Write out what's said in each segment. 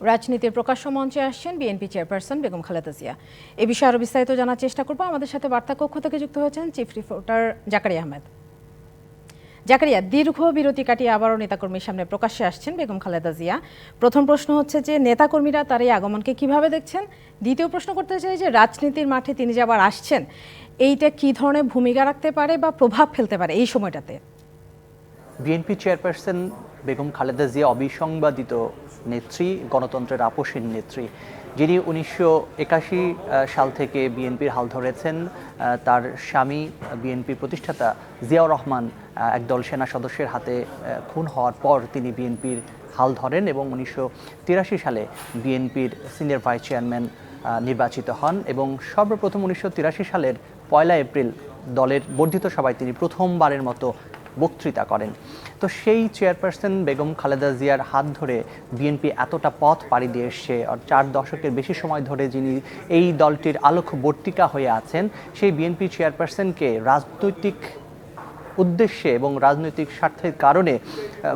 রাজনীতির প্রকাশ্য মঞ্চে আসছেন বিএনপি চেয়ারপারসন বেগম খালেদা জিয়া। এ বিষয়ে আরও বিস্তারিত জানার চেষ্টা করব। আমাদের সাথে বার্তা কক্ষ থেকে যুক্ত হয়েছেন চিফ রিপোর্টার জাকারিয়া আহমেদ। জাকারিয়া, দীর্ঘ বিরতি কাটিয়ে আবারও নেতাকর্মীর সামনে প্রকাশ্যে আসছেন বেগম খালেদা জিয়া। প্রথম প্রশ্ন হচ্ছে যে, নেতাকর্মীরা তার এই আগমনকে কীভাবে দেখছেন? দ্বিতীয় প্রশ্ন করতে চাই যে, রাজনীতির মাঠে তিনি যে আবার আসছেন, এইটা কি ধরনের ভূমিকা রাখতে পারে বা প্রভাব ফেলতে পারে এই সময়টাতে? বিএনপি চেয়ারপারসন বেগম খালেদা জিয়া অবিসংবাদিত নেত্রী, গণতন্ত্রের আপোষহীন নেত্রী, যিনি উনিশশো একাশি সাল থেকে বিএনপির হাল ধরেছেন তার স্বামী বিএনপির প্রতিষ্ঠাতা জিয়াউর রহমান একদল সেনা সদস্যের হাতে খুন হওয়ার পর তিনি বিএনপির হাল ধরেন এবং উনিশশো তিরাশি সালে বিএনপির সিনিয়র ভাইস চেয়ারম্যান নির্বাচিত হন এবং সর্বপ্রথম উনিশশো তিরাশি সালের পয়লা এপ্রিল দলের বর্ধিত সভায় তিনি প্রথমবারের মতো বক্তৃতা করেন। তো সেই চেয়ারপারসন বেগম খালেদা জিয়ার হাত ধরে বিএনপি এতটা পথ পাড়ি দিয়ে এসছে, আর চার দশকের বেশি সময় ধরে যিনি এই দলটির আলোকবর্তিকা হয়ে আছেন, সেই বিএনপি চেয়ারপারসনকে রাজনৈতিক উদ্দেশ্যে এবং রাজনৈতিক স্বার্থের কারণে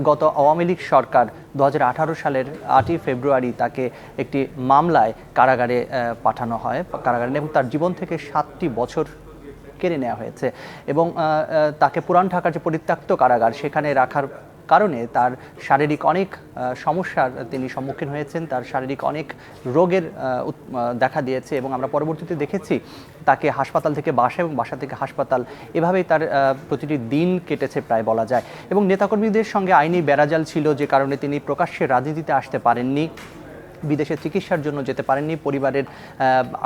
গত আওয়ামী লীগ সরকার দু হাজার আঠারো সালের আটই ফেব্রুয়ারি তাকে একটি মামলায় কারাগারে পাঠানো হয়। কারাগারে এবং তার জীবন থেকে সাতটি বছর কেড়ে নেওয়া হয়েছে এবং তাকে পুরান ঢাকার যে পরিত্যক্ত কারাগার সেখানে রাখার কারণে তার শারীরিক অনেক সমস্যার তিনি সম্মুখীন হয়েছেন, তার শারীরিক অনেক রোগের দেখা দিয়েছে এবং আমরা পরবর্তীতে দেখেছি তাকে হাসপাতাল থেকে বাসা এবং বাসা থেকে হাসপাতাল এভাবেই তার প্রতিটি দিন কেটেছে প্রায় বলা যায়। এবং নেতাকর্মীদের সঙ্গে আইনি বেড়াজাল ছিল যে কারণে তিনি প্রকাশ্যে রাজনীতিতে আসতে পারেননি। বিদেশে চিকিৎসার জন্য যেতে পারেননি। পরিবারের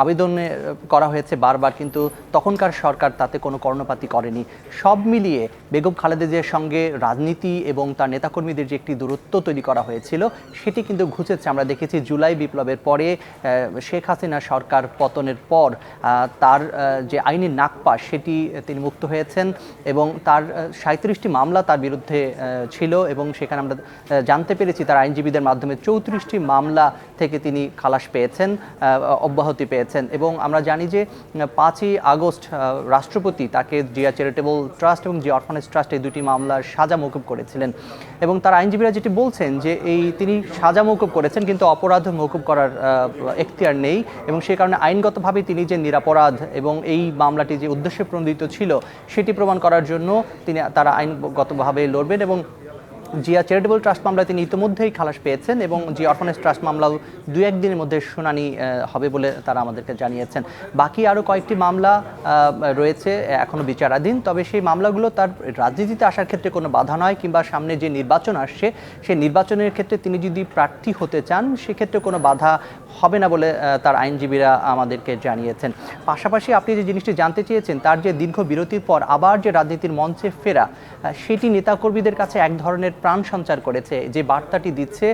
আবেদনে করা হয়েছে বারবার, কিন্তু তখনকার সরকার তাতে কোনো কর্ণপাতি করেনি। সব মিলিয়ে বেগম খালেদা জিয়ার সঙ্গে রাজনীতি এবং তার নেতাকর্মীদের যে একটি দূরত্ব তৈরি করা হয়েছিল, সেটি কিন্তু ঘুচেছে। আমরা দেখেছি জুলাই বিপ্লবের পরে শেখ হাসিনা সরকার পতনের পর তার যে আইনি নাকপা, সেটি তিনি মুক্ত হয়েছেন এবং তার সাঁত্রিশটি মামলা তার বিরুদ্ধে ছিল এবং সেখানে আমরা জানতে পেরেছি তার আইনজীবীদের মাধ্যমে চৌত্রিশটি মামলা থেকে তিনি খালাস পেয়েছেন অব্যাহতি পেয়েছেন এবং আমরা জানি যে পাঁচই আগস্ট রাষ্ট্রপতি তাকে জিয়া চ্যারিটেবল ট্রাস্ট এবং জিয়া অরফানেজ ট্রাস্ট এই দুটি মামলার সাজা মৌকুব করেছিলেন এবং তার আইনজীবীরা যেটি বলছেন যে এই তিনি সাজা মৌকুব করেছেন কিন্তু অপরাধ মৌকুব করার এখতিয়ার নেই এবং সেই কারণে আইনগতভাবে তিনি যে নিরাপরাধ এবং এই মামলাটি যে উদ্দেশ্যে প্রণোদিত ছিল সেটি প্রমাণ করার জন্য তিনি তারা আইনগতভাবে লড়বেন এবং জিয়া চ্যারিটেবল ট্রাস্ট মামলায় তিনি ইতিমধ্যেই খালাস পেয়েছেন এবং জিয়া অরফানেজ ট্রাস্ট মামলাও দু একদিনের মধ্যে শুনানি হবে বলে তারা আমাদেরকে জানিয়েছেন। বাকি আরও কয়েকটি মামলা রয়েছে এখনও বিচারাধীন, তবে সেই মামলাগুলো তার রাজনীতিতে আসার ক্ষেত্রে কোনো বাধা নয় কিংবা সামনে যে নির্বাচন আসছে, সেই নির্বাচনের ক্ষেত্রে তিনি যদি প্রার্থী হতে চান, সেক্ষেত্রে কোনো বাধা হবে না বলে তার আইনজীবীরা আমাদেরকে জানিয়েছেন। পাশাপাশি আপনি যে জিনিসটি জানতে চেয়েছেন, তার যে দীর্ঘ বিরতির পর আবার যে রাজনীতির মঞ্চে ফেরা সেটি নেতাকর্মীদের কাছে এক ধরনের প্রাণ সঞ্চার করেছে। যে বার্তাটি দিচ্ছে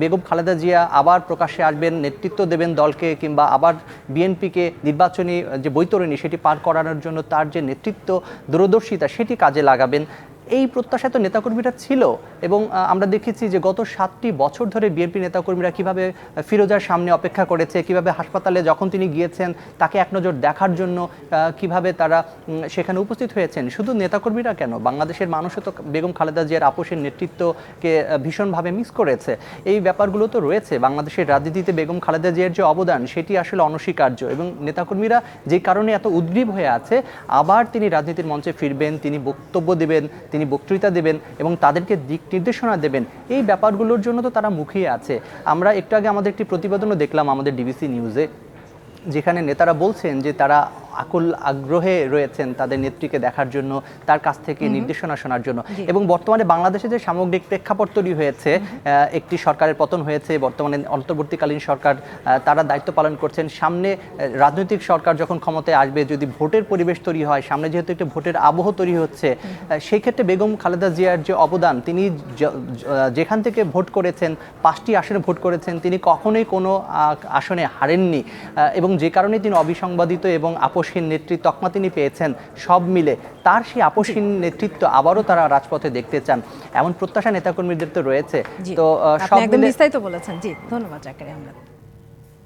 বেগম খালেদা জিয়া আবার প্রকাশ্যে আসবেন, নেতৃত্ব দেবেন দলকে, কিংবা আবার বিএনপিকে নির্বাচনী যে বৈতরণী, সেটি পার করানোর জন্য তার যে নেতৃত্ব, দূরদর্শিতা, সেটি কাজে লাগাবেন। এই প্রত্যাশা তো নেতাকর্মীরা ছিল এবং আমরা দেখেছি যে গত সাতটি বছর ধরে বিএনপি নেতাকর্মীরা কীভাবে ফিরোজার সামনে অপেক্ষা করেছে, কীভাবে হাসপাতালে যখন তিনি গিয়েছেন তাকে এক নজর দেখার জন্য কীভাবে তারা সেখানে উপস্থিত হয়েছেন। শুধু নেতাকর্মীরা কেন? বাংলাদেশের মানুষও তো বেগম খালেদা জিয়ার আপোষের নেতৃত্বকে ভীষণভাবে মিস করেছে। এই ব্যাপারগুলো তো রয়েছে। বাংলাদেশের রাজনীতিতে বেগম খালেদা জিয়ার যে অবদান, সেটি আসলে অনস্বীকার্য এবং নেতাকর্মীরা যে কারণে এত উদ্গ্রীব হয়ে আছে, আবার তিনি রাজনীতির মঞ্চে ফিরবেন, তিনি বক্তব্য দেবেন, তিনি বক্তৃতা দেবেন এবং তাদেরকে দিক নির্দেশনা দেবেন। এই ব্যাপারগুলোর জন্য তো তারা মুখিয়ে আছে। আমরা একটু আগে আমাদের একটি প্রতিবেদনও দেখলাম আমাদের ডিবিসি নিউজে, যেখানে নেতারা বলছেন যে তারা আকুল আগ্রহে রয়েছেন তাদের নেত্রীকে দেখার জন্য তার কাছ থেকে নির্দেশনা শোনার জন্য। এবং বর্তমানে বাংলাদেশে যে সামগ্রিক প্রেক্ষাপট তৈরি হয়েছে একটি সরকারের পতন হয়েছে বর্তমানে অন্তর্বর্তীকালীন সরকার তারা দায়িত্ব পালন করছেন। সামনে রাজনৈতিক সরকার যখন ক্ষমতায় আসবে যদি ভোটের পরিবেশ তৈরি হয় সামনে যেহেতু একটি ভোটের আবহ তৈরি হচ্ছে সেই ক্ষেত্রে বেগম খালেদা জিয়ার যে অবদান তিনি যেখান থেকে ভোট করেছেন পাঁচটি আসনে ভোট করেছেন তিনি কখনোই কোনো আসনে হারেননি। এবং যে কারণে তিনি অবিসংবাদিত এবং আপোষহীন নেতৃত্ব তকমা তিনি পেয়েছেন সব মিলে। তার সেই আপোষহীন নেতৃত্ব আবারও তারা রাজপথে দেখতে চান। এমন প্রত্যাশা নেতাকর্মীদের তো রয়েছে। তো সব মিলে বিস্তারিত বলেছেন। জি ধন্যবাদ আহমেদ।